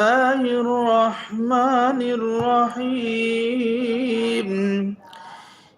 الله الرحمن الرحيم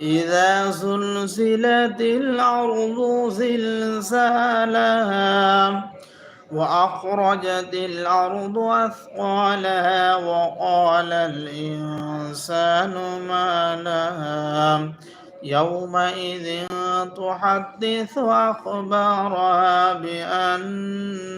إذا زلزلت الأرض زلزالها وأخرجت الأرض أثقالها وقال الإنسان ما لها يومئذ تحدث أخبارها بأن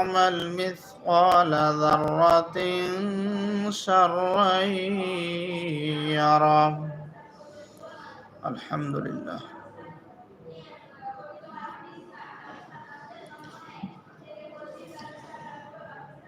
يعمل مثقال ذرة شرا يره الحمد لله.